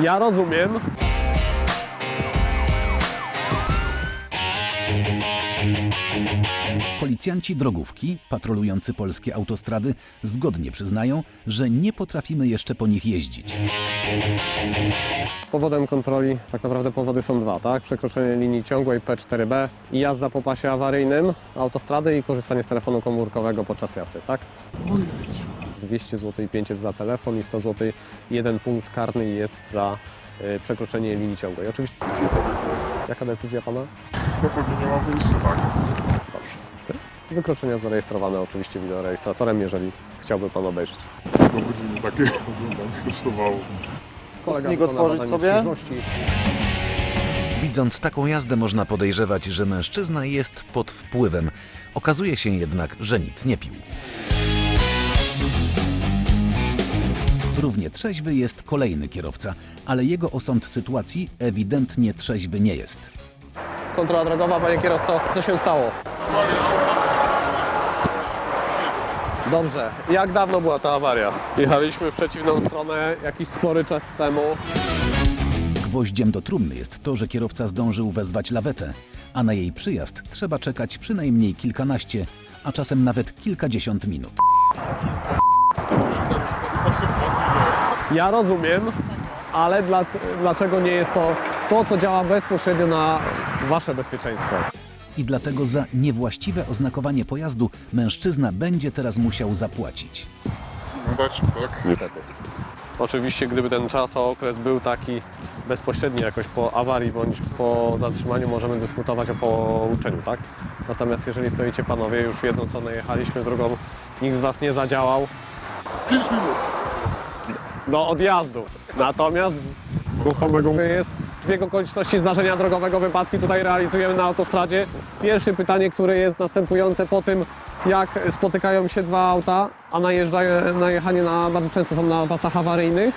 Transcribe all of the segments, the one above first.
Ja rozumiem. Policjanci drogówki, patrolujący polskie autostrady, zgodnie przyznają, że nie potrafimy jeszcze po nich jeździć. Powodem kontroli tak naprawdę powody są dwa, tak? Przekroczenie linii ciągłej P4B i jazda po pasie awaryjnym autostrady i korzystanie z telefonu komórkowego podczas jazdy, tak? 200 zł i 500 za telefon i 100 zł jeden punkt karny jest za y, przekroczenie linii ciągłej. Oczywiście. Jaka decyzja pana? Pewnie nie ma wyjścia, tak? Dobrze. Wykroczenia zarejestrowane oczywiście wideorejestratorem, jeżeli chciałby pan obejrzeć. Do godziny takie oglądanie kosztowało. Kolega Ustnik wykona otworzyć badanie sobie? trzeźwości. Widząc taką jazdę można podejrzewać, że mężczyzna jest pod wpływem. Okazuje się jednak, że nic nie pił. Równie trzeźwy jest kolejny kierowca, ale jego osąd sytuacji ewidentnie trzeźwy nie jest. Kontrola drogowa, panie kierowco, co się stało? Dobrze, jak dawno była ta awaria? Jechaliśmy w przeciwną stronę jakiś spory czas temu. Gwoździem do trumny jest to, że kierowca zdążył wezwać lawetę, a na jej przyjazd trzeba czekać przynajmniej kilkanaście, a czasem nawet kilkadziesiąt minut. Ja rozumiem, ale dla, dlaczego nie jest to to, co działa bezpośrednio na wasze bezpieczeństwo? I dlatego za niewłaściwe oznakowanie pojazdu mężczyzna będzie teraz musiał zapłacić. Oglądać, tak? Niestety. Oczywiście, gdyby ten czasokres był taki bezpośredni jakoś po awarii bądź po zatrzymaniu, możemy dyskutować o pouczeniu, tak? Natomiast jeżeli stoicie panowie, już w jedną stronę jechaliśmy, w drugą nikt z was nie zadziałał, 5 minut. Do odjazdu. Natomiast Do samego... jest zbieg okoliczności zdarzenia drogowego, wypadki tutaj realizujemy na autostradzie. Pierwsze pytanie, które jest następujące po tym, jak spotykają się dwa auta, a najeżdżają, najechanie na, bardzo często są na pasach awaryjnych,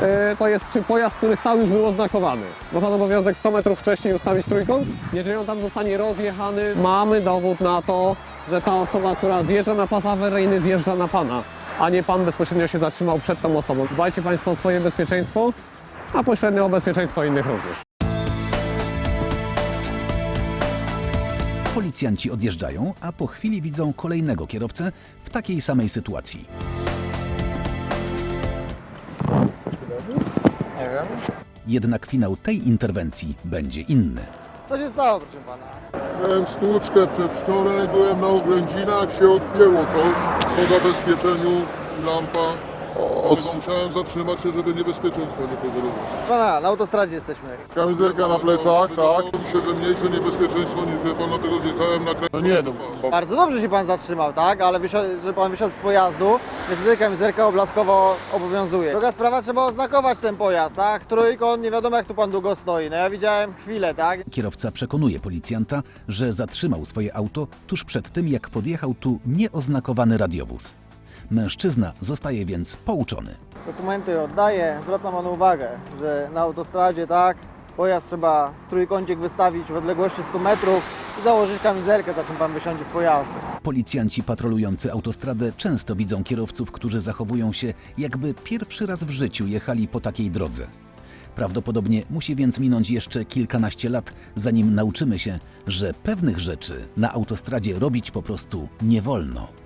e, to jest czy pojazd, który stał już był oznakowany. Ma Pan obowiązek 100 metrów wcześniej ustawić trójkąt. Jeżeli on tam zostanie rozjechany, mamy dowód na to, że ta osoba, która zjeżdża na pas awaryjny, zjeżdża na Pana, a nie Pan bezpośrednio się zatrzymał przed tą osobą. Dbajcie Państwo o swoje bezpieczeństwo, a pośrednio o bezpieczeństwo innych również. Policjanci odjeżdżają, a po chwili widzą kolejnego kierowcę w takiej samej sytuacji. Nie wiem. Jednak finał tej interwencji będzie inny. Co się stało, proszę pana? Miałem stłuczkę przedwczoraj, byłem na oględzinach, się odpięło coś po zabezpieczeniu lampa. Od... Musiałem zatrzymać się, żeby niebezpieczeństwo nie powodować. Pana, na autostradzie jesteśmy. Kamizelka na plecach, tak. Myślę, że mniejsze niebezpieczeństwo niż wie pan, dlatego zjechałem na kręg. No nie, no. Bardzo dobrze się pan zatrzymał, tak? Ale wysiadł, że pan wysiadł z pojazdu, niestety kamizelka oblaskowo obowiązuje. Druga sprawa, trzeba oznakować ten pojazd, tak? Trójkąt, nie wiadomo jak tu pan długo stoi. No ja widziałem chwilę, tak? Kierowca przekonuje policjanta, że zatrzymał swoje auto tuż przed tym, jak podjechał tu nieoznakowany radiowóz. Mężczyzna zostaje więc pouczony. Dokumenty oddaję. Zwracam panu uwagę, że na autostradzie, tak? Pojazd trzeba trójkącik wystawić w odległości 100 metrów i założyć kamizelkę, za czym pan wysiądzie z pojazdu. Policjanci patrolujący autostradę często widzą kierowców, którzy zachowują się, jakby pierwszy raz w życiu jechali po takiej drodze. Prawdopodobnie musi więc minąć jeszcze kilkanaście lat, zanim nauczymy się, że pewnych rzeczy na autostradzie robić po prostu nie wolno.